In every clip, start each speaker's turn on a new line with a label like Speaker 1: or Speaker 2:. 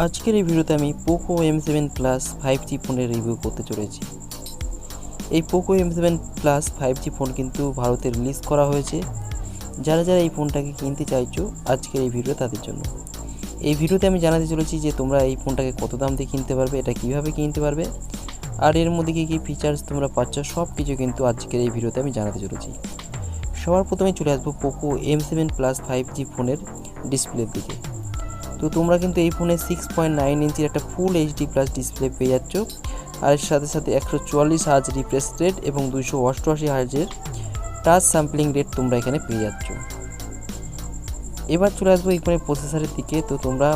Speaker 1: আজকের এই ভিডিওতে আমি Poco M seven plus five G ফোনের রিভিউ করতে চলেছি। এই Poco M seven plus five G phone কিন্তু ভারতে রিলিজ করা হয়েছে। যারা যারা এই ফোনটাকে কিনতে চাইছো, আজকের এই ভিডিও তাদের জন্য। এই ভিডিওতে আমি জানাতে চলেছি যে তোমরা এই ফোনটাকে কত দাম দিয়ে কিনতে পারবে, এটা কীভাবে কিনতে পারবে, আর এর মধ্যে কী কী ফিচার্স তোমরা পাচ্ছ সব কিছু কিন্তু আজকের এই ভিডিওতে আমি জানাতে চলেছি। সবার প্রথমে চলে আসব Poco M seven plus five G ফোনের ডিসপ্লের দিকে। তো তোমরা কিন্তু এই ফোনে সিক্স পয়েন্ট নাইন ইঞ্চির একটা ফুল এইচডি প্লাস ডিসপ্লে পেয়ে যাচ্ছ। আর এর সাথে সাথে একশো চুয়াল্লিশ হার্জ রিফ্রেশ রেট এবং দুইশো অষ্টআশি হার্জের টাচ স্যাম্পলিং রেট তোমরা এখানে পেয়ে যাচ্ছ। এবার চলে আসব এই ফোনের প্রসেসরের দিকে। তো তোমরা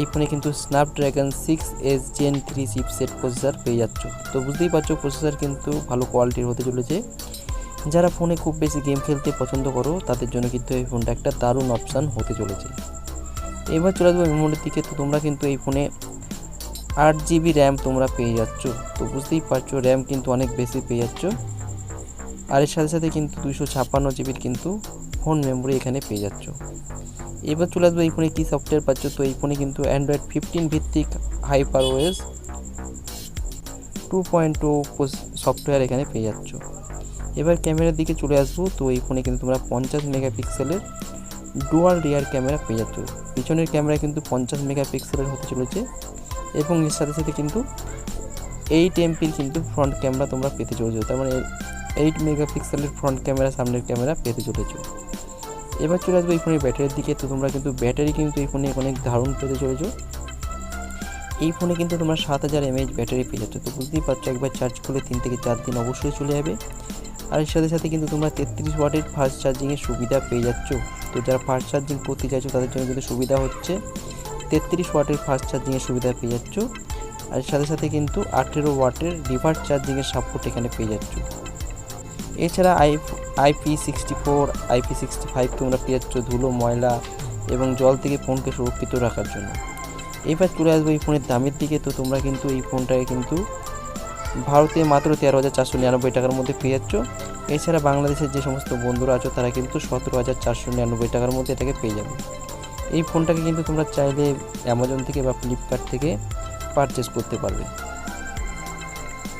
Speaker 1: এই ফোনে কিন্তু Snapdragon six S Gen three chipset processor পেয়ে যাচ্ছ। তো বুঝতেই পারছ প্রসেসর কিন্তু ভালো কোয়ালিটির হতে চলেছে। যারা ফোনে খুব বেশি গেম খেলতে পছন্দ করো, তাদের জন্য কিন্তু এই ফোনটা একটা দারুণ অপশান হতে চলেছে। এবার চলে আসব মেমোরির দিকে। তো তোমরা কিন্তু এই ফোনে আট জিবি র্যাম তোমরা পেয়ে যাচ্ছ। তো বুঝতেই পারছ, র্যাম কিন্তু অনেক বেশি পেয়ে যাচ্ছ। আর এর সাথে সাথে কিন্তু দুশো ছাপ্পান্ন জিবির কিন্তু ফোন মেমোরি এখানে পেয়ে যাচ্ছ। এবার চলে আসব এই ফোনে কী সফটওয়্যার পাচ্ছ? তো এই ফোনে কিন্তু অ্যান্ড্রয়েড ফিফটিন ভিত্তিক hyper OS two point two software এখানে পেয়ে যাচ্ছ। এবার ক্যামেরার দিকে চলে আসব। তো এই ফোনে কিন্তু তোমরা পঞ্চাশ মেগাপিক্সেলের ডুয়াল রিয়ার ক্যামেরা পেয়ে যাচ্ছ। পিছনের ক্যামেরা কিন্তু পঞ্চাশ মেগাপিক্সেলের হতে চলেছে এবং এর সাথে সাথে কিন্তু এইট এমপির কিন্তু ফ্রন্ট ক্যামেরা তোমরা পেতে চলেছো। তার মানে এইট মেগাপিক্সেলের ফ্রন্ট ক্যামেরা সামনের ক্যামেরা পেতে চলেছো। এবার চলে আসব এই ফোনের ব্যাটারির দিকে। তো তোমরা কিন্তু ব্যাটারি কিন্তু এই ফোনে অনেক দারুণ পেতে চলেছো। এই ফোনে কিন্তু তোমরা সাত হাজার এমএইচ ব্যাটারি পেয়ে যাচ্ছ। তো বুঝতেই পারছ একবার চার্জ করলে তিন থেকে চার দিন অবশ্যই চলে যাবে। আর এর সাথে সাথে কিন্তু তোমরা তেত্রিশ ওয়াটের ফাস্ট চার্জিংয়ের সুবিধা পেয়ে যাচ্ছ। তো যারা ফাস্ট চার্জিং করতে চাইছো, তাদের জন্য কিন্তু সুবিধা হচ্ছে তেত্রিশ ওয়াটের ফাস্ট চার্জিংয়ের সুবিধা পেয়ে যাচ্ছ। আর এর সাথে সাথে কিন্তু আঠেরো ওয়াটের রিভার্স চার্জিংয়ের সাপোর্ট এখানে পেয়ে যাচ্ছ। এছাড়া I IP sixty four, IP sixty five তোমরা পেয়ে যাচ্ছ ধুলো, ময়লা এবং জল থেকে ফোনকে সুরক্ষিত রাখার জন্য। এবার চলে আসব এই ফোনের দামের দিকে, তো তোমরা কিন্তু এই ফোনটাকে কিন্তু ভারতে মাত্র তেরো হাজার চারশো নিরানব্বই টাকার মধ্যে পেয়ে যাচ্ছ। এছাড়া বাংলাদেশের যে সমস্ত বন্ধুরা আছো, তারা কিন্তু সতেরো হাজার চারশো নিরানব্বই টাকার মধ্যে এটাকে পেয়ে যাবে। এই ফোনটাকে কিন্তু তোমরা চাইলে অ্যামাজন থেকে বা ফ্লিপকার্ট থেকে পারচেস করতে পারবে।